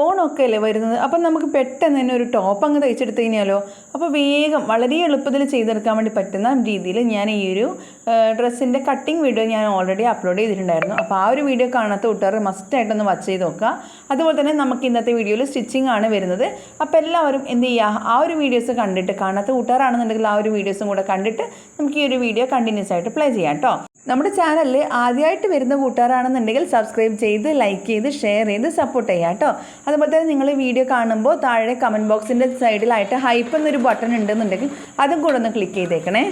ഓണമൊക്കെ അല്ലേ വരുന്നത്? അപ്പം നമുക്ക് പെട്ടെന്ന് തന്നെ ഒരു ടോപ്പ് അങ്ങ് തയ്ച്ചെടുത്ത് കഴിഞ്ഞാലോ? അപ്പോൾ വേഗം വളരെ എളുപ്പത്തിൽ ചെയ്തെടുക്കാൻ വേണ്ടി പറ്റുന്ന രീതിയിൽ ഞാൻ ഈ ഒരു ഡ്രസ്സിന്റെ കട്ടിങ് വീഡിയോ ഞാൻ ഓൾറെഡി അപ്ലോഡ് ചെയ്തിട്ടുണ്ടായിരുന്നു. അപ്പോൾ ആ ഒരു വീഡിയോ കാണാത്ത കൂട്ടുകാർ മസ്റ്റായിട്ടൊന്ന് വാച്ച് ചെയ്ത് നോക്കുക. അതുപോലെ തന്നെ നമുക്ക് ഇന്നത്തെ വീഡിയോയിൽ സ്റ്റിച്ചിങ് ആണ് വരുന്നത്. അപ്പോൾ എല്ലാവരും എന്ത് ചെയ്യുക ആ ഒരു വീഡിയോസ് കണ്ടിട്ട് കാണാത്ത കൂട്ടുകാരാണെന്നുണ്ടെങ്കിൽ ആ ഒരു വീഡിയോസും കൂടെ കണ്ടിട്ട് നമുക്ക് ഈ ഒരു വീഡിയോ കണ്ടിന്യൂസ് ആയിട്ട് പ്ലേ ചെയ്യാം കേട്ടോ നമ്മുടെ ചാനലിൽ ആദ്യമായിട്ട് വരുന്ന കൂട്ടുകാരാണെന്നുണ്ടെങ്കിൽ സബ്സ്ക്രൈബ് ചെയ്ത് ലൈക്ക് ചെയ്ത് ഷെയർ ചെയ്ത് സപ്പോർട്ട് ചെയ്യാം കേട്ടോ അതുപോലെ തന്നെ നിങ്ങൾ വീഡിയോ കാണുമ്പോൾ താഴെ കമന്റ് ബോക്സിന്റെ സൈഡിലായിട്ട് ഹൈപ്പ് എന്നൊരു ബട്ടൺ ഉണ്ടെന്നുണ്ടെങ്കിൽ അതും കൂടെ ഒന്ന് ക്ലിക്ക് ചെയ്തേക്കണേ.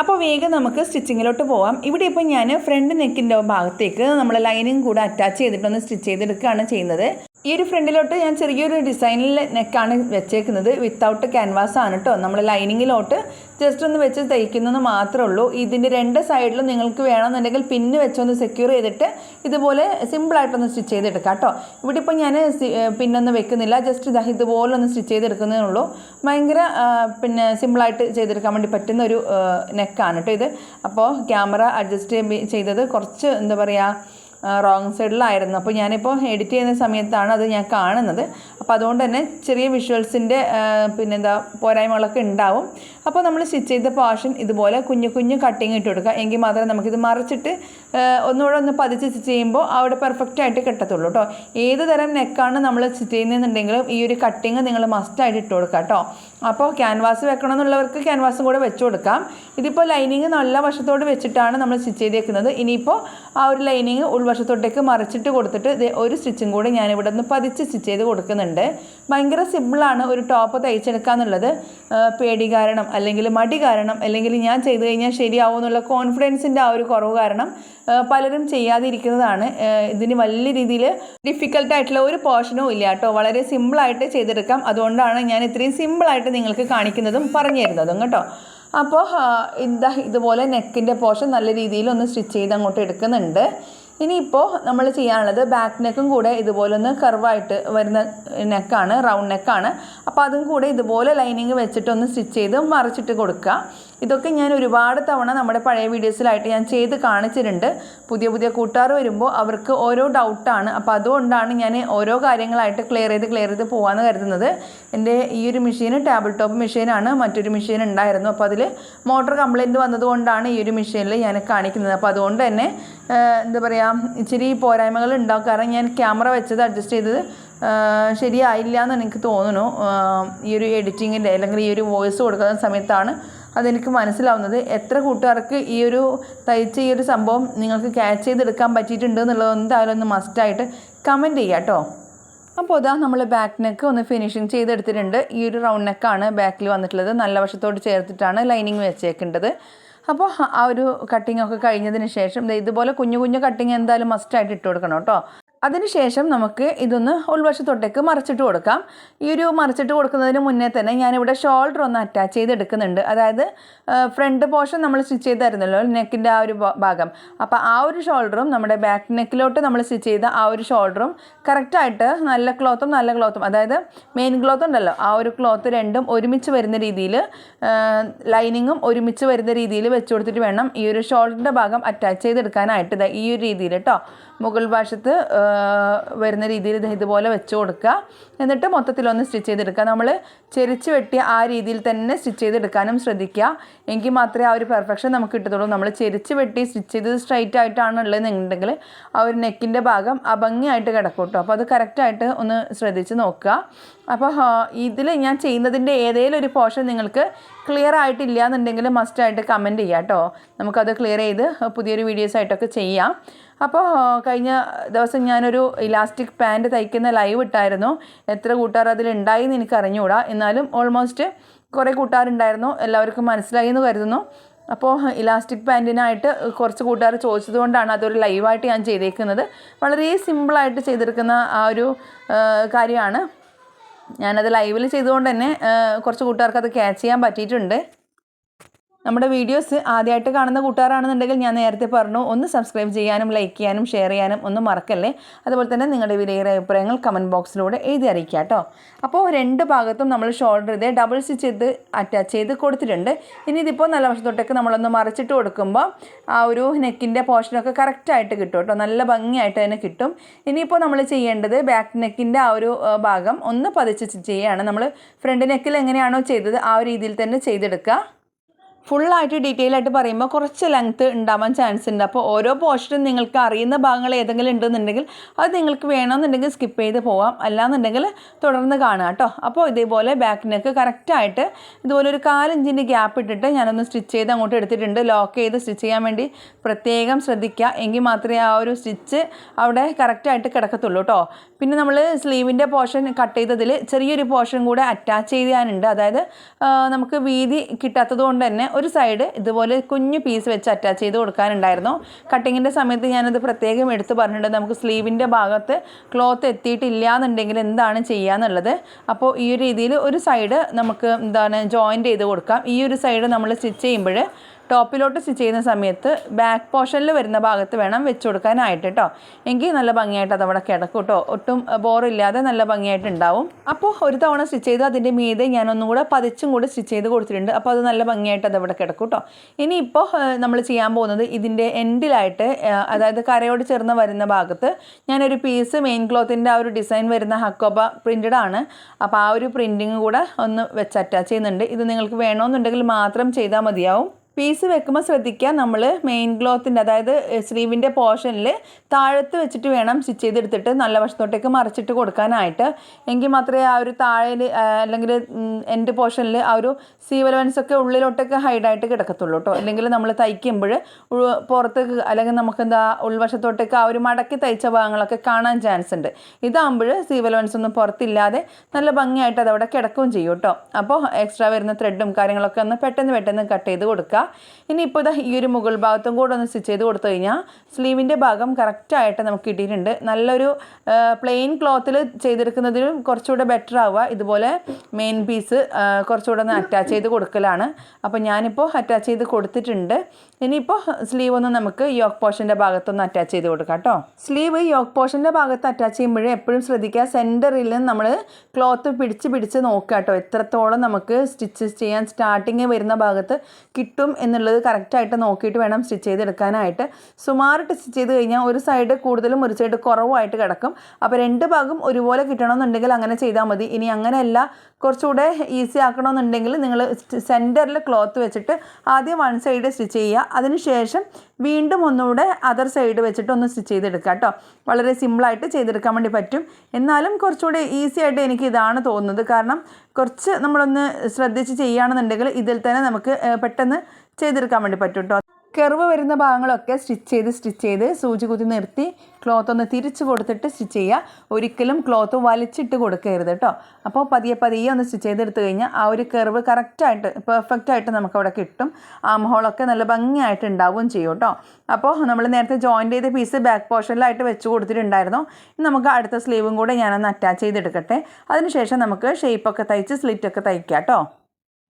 അപ്പോൾ വേഗം നമുക്ക് സ്റ്റിച്ചിങ്ങിലോട്ട് പോവാം. ഇവിടെ ഇപ്പോൾ ഞാൻ ഫ്രണ്ട് നെക്കിന്റെ ഭാഗത്തേക്ക് നമ്മൾ ലൈനിങ് കൂടെ അറ്റാച്ച് ചെയ്തിട്ടൊന്ന് സ്റ്റിച്ച് ചെയ്തെടുക്കുകയാണ് ചെയ്യുന്നത്. ഈ ഒരു ഫ്രണ്ടിലോട്ട് ഞാൻ ചെറിയൊരു ഡിസൈനിൽ നെക്കാണ് വെച്ചേക്കുന്നത്. വിത്തൗട്ട് ക്യാൻവാസ് ആണ് കേട്ടോ നമ്മൾ ലൈനിങ്ങിലോട്ട് ജസ്റ്റ് ഒന്ന് വെച്ച് തയ്ക്കുന്നത് മാത്രമേ ഉള്ളൂ. ഇതിന്റെ രണ്ട് സൈഡിലും നിങ്ങൾക്ക് വേണമെന്നുണ്ടെങ്കിൽ പിന്ന് വെച്ചൊന്ന് സെക്യൂർ ചെയ്തിട്ട് ഇതുപോലെ സിമ്പിളായിട്ടൊന്ന് സ്റ്റിച്ച് ചെയ്തെടുക്കാം കേട്ടോ ഇവിടെ ഇപ്പോൾ ഞാൻ പിന്നൊന്നും വെക്കുന്നില്ല. ജസ്റ്റ് ഇതാ ഇതുപോലെ ഒന്ന് സ്റ്റിച്ച് ചെയ്തെടുക്കുന്നതേ ഉള്ളൂ. ഭയങ്കര പിന്നെ സിമ്പിളായിട്ട് ചെയ്തെടുക്കാൻ വേണ്ടി പറ്റുന്ന ഒരു നെക്കാണ് കേട്ടോ ഇത്. അപ്പോൾ ക്യാമറ അഡ്ജസ്റ്റ് ചെയ്തത് കുറച്ച് എന്താ പറയുക റോങ് സൈഡിലായിരുന്നു അപ്പോൾ ഞാനിപ്പോൾ എഡിറ്റ് ചെയ്യുന്ന സമയത്താണ് അത് ഞാൻ കാണുന്നത്. അപ്പോൾ അതുകൊണ്ട് തന്നെ ചെറിയ വിഷ്വൽസിന്റെ പിന്നെന്താ പോരായ്മകളൊക്കെ ഉണ്ടാവും. അപ്പോൾ നമ്മൾ സ്റ്റിച്ച് ചെയ്ത പോർഷൻ ഇതുപോലെ കുഞ്ഞു കുഞ്ഞു കട്ടിങ് ഇട്ട് കൊടുക്കുക. എങ്കിൽ മാത്രമേ നമുക്കിത് മറിച്ചിട്ട് ഒന്നുകൂടെ ഒന്ന് പതിച്ച് സ്റ്റിച്ച് ചെയ്യുമ്പോൾ അവിടെ പെർഫെക്റ്റ് ആയിട്ട് കിട്ടത്തുള്ളൂ കേട്ടോ ഏത് തരം നെക്കാണ് നമ്മൾ സ്റ്റിച്ച് ചെയ്യുന്നതെന്നുണ്ടെങ്കിലും ഈ ഒരു കട്ടിങ് നിങ്ങൾ മസ്റ്റായിട്ട് ഇട്ട് കൊടുക്കുക കേട്ടോ അപ്പോൾ ക്യാൻവാസ് വെക്കണമെന്നുള്ളവർക്ക് ക്യാൻവാസും കൂടെ വെച്ച് കൊടുക്കാം. ഇതിപ്പോൾ ലൈനിങ് നല്ല വശത്തോട് വെച്ചിട്ടാണ് നമ്മൾ സ്റ്റിച്ച് ചെയ്തേക്കുന്നത്. ഇനിയിപ്പോൾ ആ ഒരു ലൈനിങ് ഉൾവശത്തോട്ടേക്ക് മറിച്ചിട്ട് കൊടുത്തിട്ട് ദേ ഒരു സ്റ്റിച്ചും കൂടെ ഞാൻ ഇവിടെ നിന്ന് പതിച്ച് സ്റ്റിച്ച് ചെയ്ത് കൊടുക്കുന്നുണ്ട്. ഭയങ്കര സിമ്പിളാണ് ഒരു ടോപ്പ് തയ്ച്ചെടുക്കുക എന്നുള്ളത് പേടി കാരണം അല്ലെങ്കിൽ മടി കാരണം അല്ലെങ്കിൽ ഞാൻ ചെയ്തു കഴിഞ്ഞാൽ ശരിയാവും എന്നുള്ള കോൺഫിഡൻസിന്റെ ആ ഒരു കുറവ് കാരണം പലരും ചെയ്യാതിരിക്കുന്നതാണ്. ഇതിന് വലിയ രീതിയിൽ ഡിഫിക്കൽട്ടായിട്ടുള്ള ഒരു പോർഷനും ഇല്ല കേട്ടോ. വളരെ സിമ്പിളായിട്ട് ചെയ്തെടുക്കാം. അതുകൊണ്ടാണ് ഞാൻ ഇത്രയും സിമ്പിളായിട്ട് നിങ്ങൾക്ക് കാണിക്കുന്നതും പറഞ്ഞു തരുന്നതും കേട്ടോ അപ്പോൾ ഇതാ ഇതുപോലെ നെക്കിന്റെ പോർഷൻ നല്ല രീതിയിൽ ഒന്ന് സ്റ്റിച്ച് ചെയ്ത് അങ്ങോട്ട് എടുക്കുന്നുണ്ട്. ഇനിയിപ്പോൾ നമ്മൾ ചെയ്യാനുള്ളത് ബാക്ക് നെക്കും കൂടെ ഇതുപോലെ ഒന്ന് കർവായിട്ട് വരുന്ന നെക്കാണ് റൗണ്ട് നെക്കാണ് അപ്പോൾ അതും കൂടെ ഇതുപോലെ ലൈനിങ് വെച്ചിട്ടൊന്ന് സ്റ്റിച്ച് ചെയ്ത് മറിച്ചിട്ട് കൊടുക്കുക. ഇതൊക്കെ ഞാൻ ഒരുപാട് തവണ നമ്മുടെ പഴയ വീഡിയോസിലായിട്ട് ഞാൻ ചെയ്ത് കാണിച്ചിട്ടുണ്ട്. പുതിയ പുതിയ കൂട്ടുകാർ വരുമ്പോൾ അവർക്ക് ഓരോ ഡൗട്ടാണ് അപ്പോൾ അതുകൊണ്ടാണ് ഞാൻ ഓരോ കാര്യങ്ങളായിട്ട് ക്ലിയർ ചെയ്ത് ക്ലിയർ ചെയ്ത് പോകാമെന്ന് കരുതുന്നത്. എന്റെ ഈ ഒരു മെഷീൻ ടേബിൾ ടോപ്പ് മെഷീനാണ് മറ്റൊരു മെഷീൻ ഉണ്ടായിരുന്നു. അപ്പോൾ അതിൽ മോട്ടോർ കംപ്ലയിന്റ് വന്നതുകൊണ്ടാണ് ഈ ഒരു മെഷീനിൽ ഞാൻ കാണിക്കുന്നത്. അപ്പോൾ അതുകൊണ്ട് തന്നെ എന്താ പറയുക ഇച്ചിരി പോരായ്മകൾ ഉണ്ടാവും. കാരണം ഞാൻ ക്യാമറ വെച്ചത് അഡ്ജസ്റ്റ് ചെയ്തത് ശരിയായില്ല എന്ന് എനിക്ക് തോന്നുന്നു. ഈ ഒരു എഡിറ്റിങ്ങിന്റെ അല്ലെങ്കിൽ ഈ ഒരു വോയിസ് കൊടുക്കുന്ന സമയത്താണ് അതെനിക്ക് മനസ്സിലാവുന്നത് എത്ര കൂട്ടുകാർക്ക് ഈ ഒരു തയ്ച്ച ഈ ഒരു സംഭവം നിങ്ങൾക്ക് ക്യാച്ച് ചെയ്തെടുക്കാൻ പറ്റിയിട്ടുണ്ട് എന്നുള്ളത് എന്തായാലും ഒന്ന് മസ്റ്റായിട്ട് കമന്റ് ചെയ്യുക കേട്ടോ. അപ്പോൾ ഇതാ നമ്മൾ ബാക്ക് നെക്ക് ഒന്ന് ഫിനിഷിങ് ചെയ്തെടുത്തിട്ടുണ്ട്. ഈ ഒരു റൗണ്ട് നെക്കാണ് ബാക്കിൽ വന്നിട്ടുള്ളത്. നല്ല വശത്തോട് ചേർത്തിട്ടാണ് ലൈനിങ് വെച്ചേക്കേണ്ടത്. അപ്പോൾ ആ ഒരു കട്ടിംഗ് ഒക്കെ കഴിഞ്ഞതിന് ശേഷം ഇതുപോലെ കുഞ്ഞു കുഞ്ഞു കട്ടിങ് എന്തായാലും മസ്റ്റായിട്ട് ഇട്ട് കൊടുക്കണം കേട്ടോ. അതിനുശേഷം നമുക്ക് ഇതൊന്ന് ഉൾവശത്തോട്ടേക്ക് മറിച്ചിട്ട് കൊടുക്കാം. ഈ ഒരു മറിച്ചിട്ട് കൊടുക്കുന്നതിന് മുന്നേ തന്നെ ഞാനിവിടെ ഷോൾഡർ ഒന്ന് അറ്റാച്ച് ചെയ്ത് എടുക്കുന്നുണ്ട്. അതായത് ഫ്രണ്ട് പോർഷൻ നമ്മൾ സ്റ്റിച്ച് ചെയ്ത് തരുന്നല്ലോ നെക്കിന്റെ ആ ഒരു ഭാഗം. അപ്പോൾ ആ ഒരു ഷോൾഡറും നമ്മുടെ ബാക്ക് നെക്കിലോട്ട് നമ്മൾ സ്റ്റിച്ച് ചെയ്ത ആ ഒരു ഷോൾഡറും കറക്റ്റായിട്ട് നല്ല ക്ലോത്തും നല്ല ക്ലോത്തും അതായത് മെയിൻ ക്ലോത്ത് ഉണ്ടല്ലോ ആ ഒരു ക്ലോത്ത് രണ്ടും ഒരുമിച്ച് വരുന്ന രീതിയിൽ ലൈനിങ്ങും ഒരുമിച്ച് വരുന്ന രീതിയിൽ വെച്ച് കൊടുത്തിട്ട് വേണം ഈ ഒരു ഷോൾഡറിന്റെ ഭാഗം അറ്റാച്ച് ചെയ്തെടുക്കാനായിട്ട് ഈ ഒരു രീതിയിൽ കേട്ടോ മുകൾ വശത്ത് ആ, വരുന്ന രീതിയിൽ ഇത് ഇതുപോലെ വെച്ച് കൊടുക്കുക. എന്നിട്ട് മൊത്തത്തിലൊന്ന് സ്റ്റിച്ച് ചെയ്തെടുക്കുക. നമ്മൾ ചെരിച്ച് വെട്ടി ആ രീതിയിൽ തന്നെ സ്റ്റിച്ച് ചെയ്തെടുക്കാനും ശ്രദ്ധിക്കുക. എങ്കിൽ മാത്രമേ ആ ഒരു പെർഫെക്ഷൻ നമുക്ക് കിട്ടത്തുള്ളൂ. നമ്മൾ ചെരിച്ച് വെട്ടി സ്റ്റിച്ച് ചെയ്ത് സ്ട്രൈറ്റ് ആയിട്ടാണ് ഉള്ളതെന്നുണ്ടെങ്കിൽ ആ ഒരു നെക്കിന്റെ ഭാഗം അഭംഗിയായിട്ട് കിടക്കും കേട്ടോ അപ്പോൾ അത് കറക്റ്റായിട്ട് ഒന്ന് ശ്രദ്ധിച്ച് നോക്കുക. അപ്പോൾ ഇതിൽ ഞാൻ ചെയ്യുന്നതിന്റെ ഏതെങ്കിലും ഒരു പോർഷൻ നിങ്ങൾക്ക് ക്ലിയർ ആയിട്ടില്ല എന്നുണ്ടെങ്കിൽ മസ്റ്റായിട്ട് കമന്റ് ചെയ്യാം കേട്ടോ നമുക്കത് ക്ലിയർ ചെയ്ത് പുതിയൊരു വീഡിയോസായിട്ടൊക്കെ ചെയ്യാം. അപ്പോൾ കഴിഞ്ഞ ദിവസം ഞാനൊരു ഇലാസ്റ്റിക് പാന്റ് തയ്ക്കുന്ന ലൈവ് ഇട്ടായിരുന്നു. എത്ര കൂട്ടുകാർ അതിലുണ്ടായി എന്ന് എനിക്ക് അറിഞ്ഞുകൂടാ എന്നാലും ഓൾമോസ്റ്റ് കുറേ കൂട്ടുകാരുണ്ടായിരുന്നു. എല്ലാവർക്കും മനസ്സിലായി എന്ന് കരുതുന്നു. അപ്പോൾ ഇലാസ്റ്റിക് പാന്റിനായിട്ട് കുറച്ച് കൂട്ടുകാർ ചോദിച്ചത് കൊണ്ടാണ് അതൊരു ലൈവായിട്ട് ഞാൻ ചെയ്തേക്കുന്നത്. വളരെ സിമ്പിളായിട്ട് ചെയ്തെടുക്കുന്ന ആ ഒരു കാര്യമാണ്. ഞാനത് ലൈവിൽ ചെയ്തുകൊണ്ട് തന്നെ കുറച്ച് കൂട്ടുകാർക്ക് അത് ക്യാച്ച് ചെയ്യാൻ പറ്റിയിട്ടുണ്ട്. നമ്മുടെ വീഡിയോസ് ആദ്യമായിട്ട് കാണുന്ന കൂട്ടുകാരാണെന്നുണ്ടെങ്കിൽ ഞാൻ നേരത്തെ പറഞ്ഞു ഒന്ന് സബ്സ്ക്രൈബ് ചെയ്യാനും ലൈക്ക് ചെയ്യാനും ഷെയർ ചെയ്യാനും ഒന്നും മറക്കല്ലേ? അതുപോലെ തന്നെ നിങ്ങളുടെ വിലയേറെ അഭിപ്രായങ്ങൾ കമന്റ് ബോക്സിലൂടെ എഴുതി അറിയിക്കുക കേട്ടോ. അപ്പോൾ രണ്ട് ഭാഗത്തും നമ്മൾ ഷോൾഡർ ചെയ്ത് ഡബിൾ സ്റ്റിച്ച് ചെയ്ത് അറ്റാച്ച് ചെയ്ത് കൊടുത്തിട്ടുണ്ട്. ഇനി ഇതിപ്പോൾ നല്ല വശത്തോട്ടേക്ക് നമ്മളൊന്ന് മറിച്ചിട്ട് കൊടുക്കുമ്പോൾ ആ ഒരു നെക്കിന്റെ പോർഷനൊക്കെ കറക്റ്റായിട്ട് കിട്ടും കേട്ടോ. നല്ല ഭംഗിയായിട്ട് തന്നെ കിട്ടും. ഇനിയിപ്പോൾ നമ്മൾ ചെയ്യേണ്ടത് ബാക്ക് നെക്കിന്റെ ആ ഒരു ഭാഗം ഒന്ന് പതിച്ച് ചെയ്യുകയാണ് നമ്മൾ ഫ്രണ്ട് നെക്കിൽ എങ്ങനെയാണോ ചെയ്തത് ആ ഒരു രീതിയിൽ തന്നെ ചെയ്തെടുക്കുക. ഫുള്ളായിട്ട് ഡീറ്റെയിൽ ആയിട്ട് പറയുമ്പോൾ കുറച്ച് ലെങ്ത് ഉണ്ടാവാൻ ചാൻസ് ഉണ്ട്. അപ്പോൾ ഓരോ പോർഷനും നിങ്ങൾക്ക് അറിയുന്ന ഭാഗങ്ങൾ ഏതെങ്കിലും ഉണ്ടെന്നുണ്ടെങ്കിൽ അത് നിങ്ങൾക്ക് വേണമെന്നുണ്ടെങ്കിൽ സ്കിപ്പ് ചെയ്ത് പോവാം. അല്ലാന്നുണ്ടെങ്കിൽ തുടർന്ന് കാണുക കേട്ടോ. അപ്പോൾ ഇതേപോലെ ബാക്ക് നെക്ക് കറക്റ്റായിട്ട് ഇതുപോലെ ഒരു കാലഞ്ചിന്റെ ഗ്യാപ്പ് ഇട്ടിട്ട് ഞാനൊന്ന് സ്റ്റിച്ച് ചെയ്ത് അങ്ങോട്ട് എടുത്തിട്ടുണ്ട്. ലോക്ക് ചെയ്ത് സ്റ്റിച്ച് ചെയ്യാൻ വേണ്ടി പ്രത്യേകം ശ്രദ്ധിക്കുക. എങ്കിൽ മാത്രമേ ആ ഒരു സ്റ്റിച്ച് അവിടെ കറക്റ്റായിട്ട് കിടക്കത്തുള്ളൂ കേട്ടോ. പിന്നെ നമ്മൾ സ്ലീവിന്റെ പോർഷൻ കട്ട് ചെയ്തതിൽ ചെറിയൊരു പോർഷൻ കൂടെ അറ്റാച്ച് ചെയ്യാനുണ്ട് അതായത് നമുക്ക് വീതി കിട്ടാത്തത് കൊണ്ട് തന്നെ ഒരു സൈഡ് ഇതുപോലെ കുഞ്ഞു പീസ് വെച്ച് അറ്റാച്ച് ചെയ്ത് കൊടുക്കാനുണ്ടായിരുന്നു. കട്ടിങ്ങിന്റെ സമയത്ത് ഞാനത് പ്രത്യേകം എടുത്ത് പറഞ്ഞിട്ടുണ്ട്. നമുക്ക് സ്ലീവിന്റെ ഭാഗത്ത് ക്ലോത്ത് എത്തിയിട്ടില്ല എന്നുണ്ടെങ്കിൽ എന്താണ് ചെയ്യാന്നുള്ളത്. അപ്പോൾ ഈ ഒരു രീതിയിൽ ഒരു സൈഡ് നമുക്ക് എന്താണ് ജോയിന്റ് ചെയ്ത് കൊടുക്കാം. ഈ ഒരു സൈഡ് നമ്മൾ സ്റ്റിച്ച് ചെയ്യുമ്പോൾ ടോപ്പിലോട്ട് സ്റ്റിച്ച് ചെയ്യുന്ന സമയത്ത് ബാക്ക് പോർഷനിൽ വരുന്ന ഭാഗത്ത് വേണം വെച്ച് കൊടുക്കാനായിട്ട് കേട്ടോ എങ്കിൽ നല്ല ഭംഗിയായിട്ട് അതവിടെ കിടക്കും കേട്ടോ ഒട്ടും ബോറില്ലാതെ നല്ല ഭംഗിയായിട്ട് ഉണ്ടാവും. അപ്പോൾ ഒരു തവണ സ്റ്റിച്ച് ചെയ്ത് അതിന്റെ മീതെ ഞാൻ കൂടെ പതിച്ചും കൂടെ സ്റ്റിച്ച് ചെയ്ത് കൊടുത്തിട്ടുണ്ട്. അപ്പോൾ അത് നല്ല ഭംഗിയായിട്ട് അതവിടെ കിടക്കും കേട്ടോ ഇനിയിപ്പോൾ നമ്മൾ ചെയ്യാൻ പോകുന്നത് ഇതിന്റെ എൻഡിലായിട്ട് അതായത് കരയോട് ചേർന്ന് വരുന്ന ഭാഗത്ത് ഞാനൊരു പീസ് മെയിൻ ക്ലോത്തിന്റെ ആ ഒരു ഡിസൈൻ വരുന്ന ഹക്കോബ പ്രിന്റഡ് ആണ്. അപ്പോൾ ആ ഒരു പ്രിന്റിങ് കൂടെ ഒന്ന് വെച്ച് അറ്റാച്ച് ചെയ്യുന്നുണ്ട്. ഇത് നിങ്ങൾക്ക് വേണമെന്നുണ്ടെങ്കിൽ മാത്രം ചെയ്താൽ മതിയാവും. പീസ് വെക്കുമ്പോൾ ശ്രദ്ധിക്കുക. നമ്മൾ മെയിൻ ക്ലോത്തിന്റെ അതായത് സ്ലീവിന്റെ പോർഷനിൽ താഴത്ത് വെച്ചിട്ട് വേണം സ്റ്റിച്ച് ചെയ്തെടുത്തിട്ട് നല്ല വശത്തോട്ടേക്ക് മറിച്ചിട്ട് കൊടുക്കാനായിട്ട്. എങ്കിൽ മാത്രമേ ആ ഒരു താഴേൽ അല്ലെങ്കിൽ എൻഡ് പോർഷനിൽ ആ ഒരു സീവലവൻസൊക്കെ ഉള്ളിലോട്ടൊക്കെ ഹൈഡായിട്ട് കിടക്കത്തുള്ളൂ കേട്ടോ അല്ലെങ്കിൽ നമ്മൾ തയ്ക്കുമ്പോൾ പുറത്തേക്ക് അല്ലെങ്കിൽ നമുക്ക് എന്താ ഉൾവശത്തോട്ടേക്ക് ആ ഒരു മടക്കി തയ്ച്ച ഭാഗങ്ങളൊക്കെ കാണാൻ ചാൻസ് ഉണ്ട്. ഇതാകുമ്പോൾ സീവലവൻസ് ഒന്നും പുറത്തില്ലാതെ നല്ല ഭംഗിയായിട്ട് അതവിടെ കിടക്കുകയും ചെയ്യും കേട്ടോ അപ്പോൾ എക്സ്ട്രാ വരുന്ന ത്രെഡും കാര്യങ്ങളൊക്കെ ഒന്ന് പെട്ടെന്ന് പെട്ടെന്ന് കട്ട് ചെയ്ത് കൊടുക്കുക. ഇനിയിപ്പോൾ ഇതാ ഈ ഒരു മുകൾ ഭാഗത്തും കൂടെ ഒന്ന് സ്റ്റിച്ച് ചെയ്ത് കൊടുത്തു കഴിഞ്ഞാൽ സ്ലീവിന്റെ ഭാഗം കറക്റ്റായിട്ട് നമുക്ക് കിട്ടിയിട്ടുണ്ട്. നല്ലൊരു പ്ലെയിൻ ക്ലോത്തിൽ ചെയ്തെടുക്കുന്നതിലും കുറച്ചുകൂടെ ബെറ്റർ ആവുക. ഇതുപോലെ മെയിൻ പീസ് കുറച്ചുകൂടെ ഒന്ന് അറ്റാച്ച് ചെയ്ത് കൊടുക്കലാണ്. അപ്പോൾ ഞാനിപ്പോൾ അറ്റാച്ച് ചെയ്ത് കൊടുത്തിട്ടുണ്ട്. ഇനിയിപ്പോൾ സ്ലീവ് ഒന്ന് നമുക്ക് യോക്ക് പോർഷന്റെ ഭാഗത്തൊന്ന് അറ്റാച്ച് ചെയ്ത് കൊടുക്കാം കേട്ടോ. സ്ലീവ് യോക്ക് പോർഷന്റെ ഭാഗത്ത് അറ്റാച്ച് ചെയ്യുമ്പോഴേ എപ്പോഴും ശ്രദ്ധിക്കുക. സെന്ററിൽ നമ്മൾ ക്ലോത്ത് പിടിച്ച് പിടിച്ച് നോക്കുക കേട്ടോ. എത്രത്തോളം നമുക്ക് സ്റ്റിച്ചസ് ചെയ്യാൻ സ്റ്റാർട്ടിങ് വരുന്ന ഭാഗത്ത് കിട്ടും എന്നുള്ളത് കറക്റ്റായിട്ട് നോക്കിയിട്ട് വേണം സ്റ്റിച്ച് ചെയ്തെടുക്കാനായിട്ട്. സുമാറിട്ട് സ്റ്റിച്ച് ചെയ്ത് കഴിഞ്ഞാൽ ഒരു സൈഡ് കൂടുതലും ഒരു സൈഡ് കുറവായിട്ട് കിടക്കും. അപ്പോൾ രണ്ട് ഭാഗം ഒരുപോലെ കിട്ടണമെന്നുണ്ടെങ്കിൽ അങ്ങനെ ചെയ്താൽ മതി. ഇനി അങ്ങനെയല്ല കുറച്ചുകൂടെ ഈസി ആക്കണമെന്നുണ്ടെങ്കിൽ നിങ്ങൾ സെന്ററിൽ ക്ലോത്ത് വെച്ചിട്ട് ആദ്യം വൺ സൈഡ് സ്റ്റിച്ച് ചെയ്യുക. അതിനുശേഷം വീണ്ടും ഒന്നുകൂടെ അതർ സൈഡ് വെച്ചിട്ട് ഒന്ന് സ്റ്റിച്ച് ചെയ്തെടുക്കുക കേട്ടോ. വളരെ സിമ്പിളായിട്ട് ചെയ്തെടുക്കാൻ വേണ്ടി പറ്റും. എന്നാലും കുറച്ചുകൂടെ ഈസി ആയിട്ട് എനിക്ക് ഇതാണ് തോന്നുന്നത്. കാരണം കുറച്ച് നമ്മളൊന്ന് ശ്രദ്ധിച്ച് ചെയ്യുകയാണെന്നുണ്ടെങ്കിൽ ഇതിൽ തന്നെ നമുക്ക് പെട്ടെന്ന് ചെയ്തെടുക്കാൻ വേണ്ടി പറ്റും കേട്ടോ കെർവ് വരുന്ന ഭാഗങ്ങളൊക്കെ സ്റ്റിച്ച് ചെയ്ത് സ്റ്റിച്ച് ചെയ്ത് സൂചി കുത്തി നിർത്തി ക്ലോത്ത് ഒന്ന് തിരിച്ച് കൊടുത്തിട്ട് സ്റ്റിച്ച് ചെയ്യുക. ഒരിക്കലും ക്ലോത്ത് വലിച്ചിട്ട് കൊടുക്കരുത് കേട്ടോ അപ്പോൾ പതിയെ പതിയെ ഒന്ന് സ്റ്റിച്ച് ചെയ്തെടുത്ത് കഴിഞ്ഞാൽ ആ ഒരു കെർവ് കറക്റ്റായിട്ട് പെർഫെക്റ്റ് ആയിട്ട് നമുക്ക് അവിടെ കിട്ടും ആം ഹോളൊക്കെ നല്ല ഭംഗിയായിട്ട് ഉണ്ടാവുകയും ചെയ്യും കേട്ടോ അപ്പോൾ നമ്മൾ നേരത്തെ ജോയിന്റ് ചെയ്ത പീസ് ബാക്ക് പോർഷനിലായിട്ട് വെച്ച് കൊടുത്തിട്ടുണ്ടായിരുന്നു. നമുക്ക് അടുത്ത സ്ലീവും കൂടെ ഞാനൊന്ന് അറ്റാച്ച് ചെയ്തെടുക്കട്ടെ. അതിനുശേഷം നമുക്ക് ഷേപ്പൊക്കെ തയ്ച്ച് സ്ലിറ്റൊക്കെ തയ്ക്കാം കേട്ടോ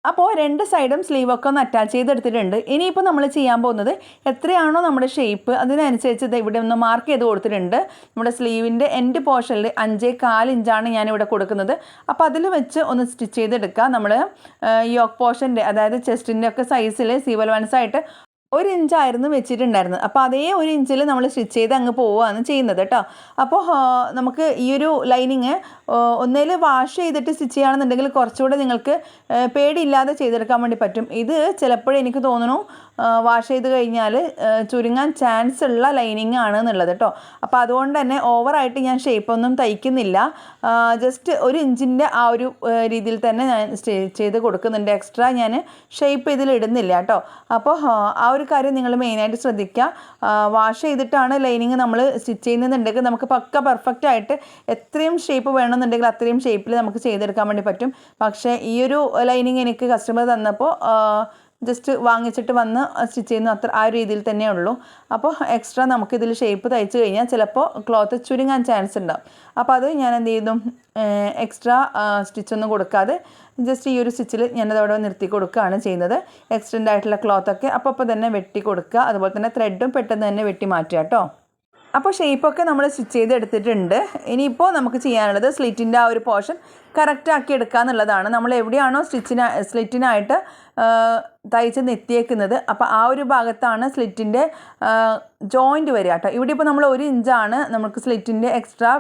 അപ്പോൾ രണ്ട് സൈഡും സ്ലീവൊക്കെ ഒന്ന് അറ്റാച്ച് ചെയ്തെടുത്തിട്ടുണ്ട്. ഇനിയിപ്പോൾ നമ്മൾ ചെയ്യാൻ പോകുന്നത് എത്രയാണോ നമ്മുടെ ഷേപ്പ് അതിനനുസരിച്ച് ഇത് ഇവിടെ ഒന്ന് മാർക്ക് ചെയ്ത് കൊടുത്തിട്ടുണ്ട്. നമ്മുടെ സ്ലീവിന്റെ എൻഡ് പോർഷനിൽ അഞ്ചേ കാൽ ഇഞ്ചാണ് ഞാനിവിടെ കൊടുക്കുന്നത്. അപ്പോൾ അതിൽ വെച്ച് ഒന്ന് സ്റ്റിച്ച് ചെയ്തെടുക്കുക നമ്മൾ യോക്ക് പോർഷന്റെ അതായത് ചെസ്റ്റിന്റെ ഒക്കെ സൈസിൽ സീവൽ വൺസായിട്ട് ഒരു ഇഞ്ചായിരുന്നു വെച്ചിട്ടുണ്ടായിരുന്നത്. അപ്പോൾ അതേ ഒരു ഇഞ്ചിൽ നമ്മൾ സ്റ്റിച്ച് ചെയ്ത് അങ്ങ് പോവുകയാണ് ചെയ്യുന്നത് കേട്ടോ അപ്പോൾ നമുക്ക് ഈ ഒരു ലൈനിങ് ഒന്നേൽ വാഷ് ചെയ്തിട്ട് സ്റ്റിച്ച് ചെയ്യുകയാണെന്നുണ്ടെങ്കിൽ കുറച്ചുകൂടെ നിങ്ങൾക്ക് പേടിയില്ലാതെ ചെയ്തെടുക്കാൻ വേണ്ടി പറ്റും. ഇത് ചിലപ്പോഴേ എനിക്ക് തോന്നുന്നു വാഷ് ചെയ്ത് കഴിഞ്ഞാൽ ചുരുങ്ങാൻ ചാൻസ് ഉള്ള ലൈനിങ് ആണ് എന്നുള്ളത് കേട്ടോ അപ്പോൾ അതുകൊണ്ട് തന്നെ ഓവറായിട്ട് ഞാൻ ഷേപ്പ് ഒന്നും തയ്ക്കുന്നില്ല. ജസ്റ്റ് ഒരു ഇഞ്ചിന്റെ ആ ഒരു രീതിയിൽ തന്നെ ഞാൻ സ്റ്റിച്ച് ചെയ്ത് കൊടുക്കുന്നുണ്ട്. എക്സ്ട്രാ ഞാൻ ഷേപ്പ് ഇതിൽ ഇടുന്നില്ല കേട്ടോ അപ്പോൾ ആ ഒരു കാര്യം നിങ്ങൾ മെയിനായിട്ട് ശ്രദ്ധിക്കുക വാഷ് ചെയ്തിട്ടാണ് ലൈനിങ് നമ്മൾ സ്റ്റിച്ച് ചെയ്യുന്നുണ്ടെങ്കിൽ നമുക്ക് പക്ക പെർഫെക്റ്റ് ആയിട്ട് എത്രയും ഷേപ്പ് വേണമെന്നുണ്ടെങ്കിൽ അത്രയും ഷേപ്പിൽ നമുക്ക് ചെയ്തെടുക്കാൻ വേണ്ടി പറ്റും. പക്ഷേ ഈ ഒരു ലൈനിങ് എനിക്ക് കസ്റ്റമർ തന്നപ്പോൾ ജസ്റ്റ് വാങ്ങിച്ചിട്ട് വന്ന് സ്റ്റിച്ച് ചെയ്യുന്ന അത്ര ആ രീതിയിൽ തന്നെ ഉള്ളൂ. അപ്പോൾ എക്സ്ട്രാ നമുക്കിതിൽ ഷേപ്പ് തയ്ച്ച് കഴിഞ്ഞാൽ ചിലപ്പോൾ ക്ലോത്ത് ചുരുങ്ങാൻ ചാൻസ് ഉണ്ടാവും. അപ്പോൾ അത് ഞാൻ എന്ത് ചെയ്യുന്നു എക്സ്ട്രാ സ്റ്റിച്ചൊന്നും കൊടുക്കാതെ ജസ്റ്റ് ഈ ഒരു സ്റ്റിച്ചിൽ ഞാനത് അവിടെ നിർത്തി കൊടുക്കുകയാണ് ചെയ്യുന്നത്. എക്സ്റ്റൻഡ് ആയിട്ടുള്ള ക്ലോത്തൊക്കെ അപ്പോൾ അപ്പോൾ തന്നെ വെട്ടി കൊടുക്കുക. അതുപോലെ തന്നെ ത്രെഡും പെട്ടെന്ന് തന്നെ വെട്ടി മാറ്റുക കേട്ടോ. അപ്പോൾ ഷേപ്പൊക്കെ നമ്മൾ സ്റ്റിച്ച് ചെയ്ത് എടുത്തിട്ടുണ്ട്. ഇനിയിപ്പോൾ നമുക്ക് ചെയ്യാനുള്ളത് സ്ലിറ്റിന്റെ ആ ഒരു പോർഷൻ കറക്റ്റ് ആക്കി എടുക്കുക എന്നുള്ളതാണ്. നമ്മൾ എവിടെയാണോ സ്റ്റിച്ചിന് സ്ലിറ്റിനായിട്ട് തയ്ച്ച് നെത്തിയേക്കുന്നത്. അപ്പോൾ ആ ഒരു ഭാഗത്താണ് സ്ലിറ്റിന്റെ ജോയിന്റ് വരിക കേട്ടോ. ഇവിടെ ഇപ്പോൾ നമ്മൾ ഒരു ഇഞ്ചാണ് നമുക്ക് സ്ലിറ്റിന്റെ എക്സ്ട്രാ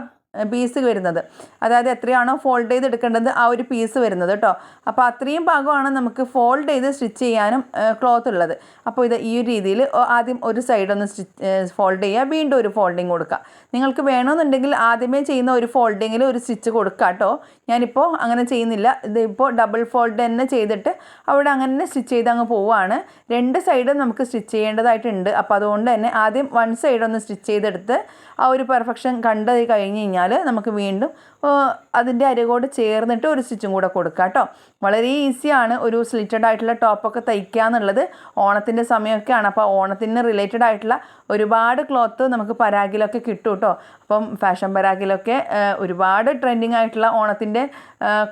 പീസ് വരുന്നത്. അതായത് എത്രയാണോ ഫോൾഡ് ചെയ്ത് എടുക്കേണ്ടത് ആ ഒരു പീസ് വരുന്നത് കേട്ടോ അപ്പോൾ അത്രയും ഭാഗമാണ് നമുക്ക് ഫോൾഡ് ചെയ്ത് സ്റ്റിച്ച് ചെയ്യാനും ക്ലോത്ത് ഉള്ളത്. അപ്പോൾ ഇത് ഈ ഒരു രീതിയിൽ ആദ്യം ഒരു സൈഡ് ഒന്ന് സ്റ്റിച്ച് ഫോൾഡ് ചെയ്യുക വീണ്ടും ഒരു ഫോൾഡിങ് കൊടുക്കുക. നിങ്ങൾക്ക് വേണമെന്നുണ്ടെങ്കിൽ ആദ്യമേ ചെയ്യുന്ന ഒരു ഫോൾഡിങ്ങിൽ ഒരു സ്റ്റിച്ച് കൊടുക്കുക കേട്ടോ ഞാനിപ്പോൾ അങ്ങനെ ചെയ്യുന്നില്ല. ഇതിപ്പോൾ ഡബിൾ ഫോൾഡ് തന്നെ ചെയ്തിട്ട് അവിടെ അങ്ങനെ തന്നെ സ്റ്റിച്ച് ചെയ്ത് അങ്ങ് പോവുകയാണ് രണ്ട് സൈഡും നമുക്ക് സ്റ്റിച്ച് ചെയ്യേണ്ടതായിട്ടുണ്ട്. അപ്പോൾ അതുകൊണ്ട് തന്നെ ആദ്യം വൺ സൈഡ് ഒന്ന് സ്റ്റിച്ച് ചെയ്തെടുത്ത് ആ ഒരു പെർഫെക്ഷൻ കണ്ടത് കഴിഞ്ഞ് കഴിഞ്ഞാൽ നമുക്ക് വീണ്ടും അതിന്റെ അരകോട് ചേർന്നിട്ട് ഒരു സ്റ്റിച്ചും കൂടെ കൊടുക്കുക കേട്ടോ. വളരെ ഈസിയാണ് ഒരു സ്ലിറ്റഡ് ആയിട്ടുള്ള ടോപ്പൊക്കെ തയ്ക്കുക എന്നുള്ളത്. ഓണത്തിന്റെ സമയമൊക്കെയാണ്. അപ്പോൾ ഓണത്തിന് റിലേറ്റഡ് ആയിട്ടുള്ള ഒരുപാട് ക്ലോത്ത് നമുക്ക് പരാഗിലൊക്കെ കിട്ടും കേട്ടോ. അപ്പം ഫാഷൻ പരാഗിലൊക്കെ ഒരുപാട് ട്രെൻഡിങ് ആയിട്ടുള്ള ഓണത്തിന്റെ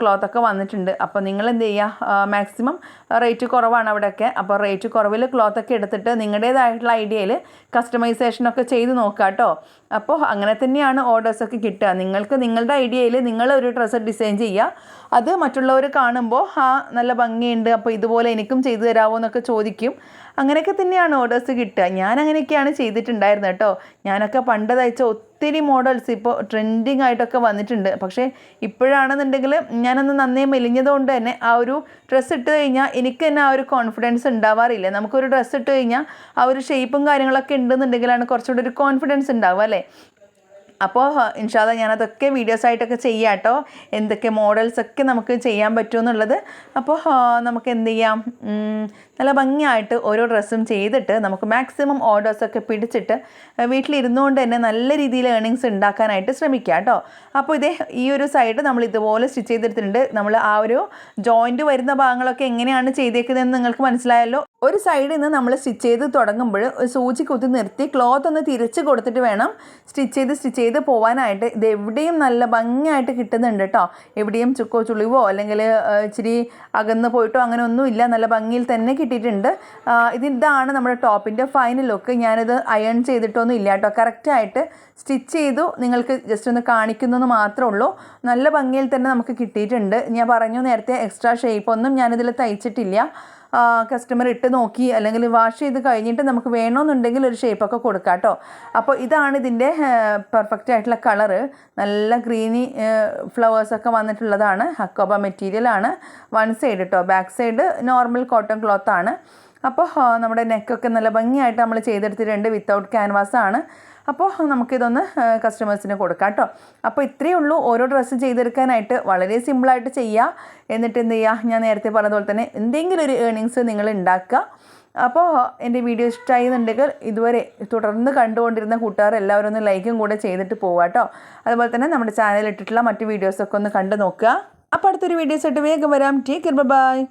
ക്ലോത്തൊക്കെ വന്നിട്ടുണ്ട്. അപ്പോൾ നിങ്ങൾ എന്ത് ചെയ്യുക? മാക്സിമം റേറ്റ് കുറവാണ് അവിടെയൊക്കെ. അപ്പോൾ റേറ്റ് കുറവിൽ ക്ലോത്തൊക്കെ എടുത്തിട്ട് നിങ്ങളുടേതായിട്ടുള്ള ഐഡിയയിൽ കസ്റ്റമൈസേഷനൊക്കെ ചെയ്ത് നോക്കുക കേട്ടോ. അപ്പോൾ അങ്ങനെ തന്നെയാണ് ഓർഡേഴ്സൊക്കെ കിട്ടുക. നിങ്ങൾക്ക് നിങ്ങളുടെ ഐഡിയയിൽ നിങ്ങൾ ഒരു ഡ്രസ്സ് ഡിസൈൻ ചെയ്യുക അത് മറ്റുള്ളവർ കാണുമ്പോൾ ആ നല്ല ഭംഗിയുണ്ട് അപ്പോൾ ഇതുപോലെ എനിക്കും ചെയ്തു തരാമോ എന്നൊക്കെ ചോദിക്കും. അങ്ങനെയൊക്കെ തന്നെയാണ് ഓർഡേഴ്സ് കിട്ടുക. ഞാൻ അങ്ങനെയൊക്കെയാണ് ചെയ്തിട്ടുണ്ടായിരുന്നത് കേട്ടോ. ഞാനൊക്കെ പണ്ട് തയ്ച്ച ഒത്തിരി മോഡൽസ് ഇപ്പോൾ ട്രെൻഡിങ് ആയിട്ടൊക്കെ വന്നിട്ടുണ്ട്. പക്ഷേ ഇപ്പോഴാണെന്നുണ്ടെങ്കിൽ ഞാനൊന്ന് നന്നേ മെലിഞ്ഞതുകൊണ്ട് തന്നെ ആ ഒരു ഡ്രസ്സ് ഇട്ട് കഴിഞ്ഞാൽ എനിക്ക് തന്നെ ആ ഒരു കോൺഫിഡൻസ് ഉണ്ടാവാറില്ല. നമുക്കൊരു ഡ്രസ്സ് ഇട്ട് കഴിഞ്ഞാൽ ആ ഒരു ഷേപ്പും കാര്യങ്ങളൊക്കെ ഉണ്ടെന്നുണ്ടെങ്കിലാണ് കുറച്ചുകൂടി ഒരു കോൺഫിഡൻസ് ഉണ്ടാവുക അല്ലേ? അപ്പോൾ ഇൻഷാല്ല ഞാനതൊക്കെ വീഡിയോസായിട്ടൊക്കെ ചെയ്യാം കേട്ടോ എന്തൊക്കെ മോഡൽസൊക്കെ നമുക്ക് ചെയ്യാൻ പറ്റുമെന്നുള്ളത് അപ്പോൾ നമുക്ക് എന്ത് ചെയ്യാം നല്ല ഭംഗിയായിട്ട് ഓരോ ഡ്രസ്സും ചെയ്തിട്ട് നമുക്ക് മാക്സിമം ഓർഡേഴ്സൊക്കെ പിടിച്ചിട്ട് വീട്ടിലിരുന്നുകൊണ്ട് തന്നെ നല്ല രീതിയിൽ ഏണിങ്സ് ഉണ്ടാക്കാനായിട്ട് ശ്രമിക്കാം കേട്ടോ അപ്പോൾ ഇതേ ഈ ഒരു സൈഡ് നമ്മൾ ഇതുപോലെ സ്റ്റിച്ച് ചെയ്തെടുത്തിട്ടുണ്ട് നമ്മൾ ആ ഒരു ജോയിന്റ് വരുന്ന ഭാഗങ്ങളൊക്കെ എങ്ങനെയാണ് ചെയ്തേക്കുന്നതെന്ന് നിങ്ങൾക്ക് മനസ്സിലായല്ലോ. ഒരു സൈഡിൽ നിന്ന് നമ്മൾ സ്റ്റിച്ച് ചെയ്ത് തുടങ്ങുമ്പോൾ സൂചി കുത്തി നിർത്തി ക്ലോത്ത് ഒന്ന് തിരിച്ച് കൊടുത്തിട്ട് വേണം സ്റ്റിച്ച് ചെയ്ത് സ്റ്റിച്ച് ചെയ്ത് പോവാനായിട്ട് ഇത് എവിടെയും നല്ല ഭംഗിയായിട്ട് കിട്ടുന്നുണ്ട് കേട്ടോ എവിടെയും ചുക്കോ ചുളിവോ അല്ലെങ്കിൽ ഇച്ചിരി അകന്ന് പോയിട്ടോ അങ്ങനെ ഒന്നുമില്ല നല്ല ഭംഗിയിൽ തന്നെ കിട്ടിയിട്ടുണ്ട്. ഇത് ഇതാണ് നമ്മുടെ ടോപ്പിന്റെ ഫൈനൽ ലുക്ക്. ഞാനിത് അയൺ ചെയ്തിട്ടൊന്നും ഇല്ല കേട്ടോ കറക്റ്റായിട്ട് സ്റ്റിച്ച് ചെയ്തു. നിങ്ങൾക്ക് ജസ്റ്റ് ഒന്ന് കാണിക്കുന്നു മാത്രമേ ഉള്ളൂ. നല്ല ഭംഗിയിൽ തന്നെ നമുക്ക് കിട്ടിയിട്ടുണ്ട്. ഞാൻ പറഞ്ഞു നേരത്തെ എക്സ്ട്രാ ഷേപ്പ് ഒന്നും ഞാനിതിൽ തയ്ച്ചിട്ടില്ല. കസ്റ്റമർ ഇട്ട് നോക്കി അല്ലെങ്കിൽ വാഷ് ചെയ്ത് കഴിഞ്ഞിട്ട് നമുക്ക് വേണമെന്നുണ്ടെങ്കിൽ ഒരു ഷേപ്പൊക്കെ കൊടുക്കാം കേട്ടോ. അപ്പോൾ ഇതാണ് ഇതിന്റെ പെർഫെക്റ്റ് ആയിട്ടുള്ള കളറ് നല്ല ഗ്രീനി ഫ്ലവേഴ്സൊക്കെ വന്നിട്ടുള്ളതാണ്. ഹക്കോബ മെറ്റീരിയലാണ് വൺ സൈഡ് കേട്ടോ ബാക്ക് സൈഡ് നോർമൽ കോട്ടൺ ക്ലോത്താണ് അപ്പോൾ നമ്മുടെ നെക്കൊക്കെ നല്ല ഭംഗിയായിട്ട് നമ്മൾ ചെയ്തെടുത്തിട്ടുണ്ട് വിത്തൗട്ട് ക്യാൻവാസാണ് അപ്പോൾ നമുക്കിതൊന്ന് കസ്റ്റമേഴ്സിന് കൊടുക്കാം കേട്ടോ. അപ്പോൾ ഇത്രയേ ഉള്ളൂ. ഓരോ ഡ്രസ്സ് ചെയ്തെടുക്കാനായിട്ട് വളരെ സിമ്പിളായിട്ട് ചെയ്യുക എന്നിട്ട് എന്ത് ചെയ്യുക ഞാൻ നേരത്തെ പറഞ്ഞതുപോലെ തന്നെ എന്തെങ്കിലും ഒരു ഏണിങ്സ് നിങ്ങൾ ഉണ്ടാക്കുക. അപ്പോൾ എന്റെ വീഡിയോ ഇഷ്ടമായി എന്നുണ്ടെങ്കിൽ ഇതുവരെ തുടർന്ന് കണ്ടുകൊണ്ടിരുന്ന കൂട്ടുകാർ എല്ലാവരും ഒന്ന് ലൈക്കും കൂടെ ചെയ്തിട്ട് പോവുക കേട്ടോ. അതുപോലെ തന്നെ നമ്മുടെ ചാനലിൽ ഇട്ടിട്ടുള്ള മറ്റ് വീഡിയോസൊക്കെ ഒന്ന് കണ്ടു നോക്കുക. അപ്പോൾ അടുത്തൊരു വീഡിയോസ് ആയിട്ട് വേഗം വരാം. Take care bye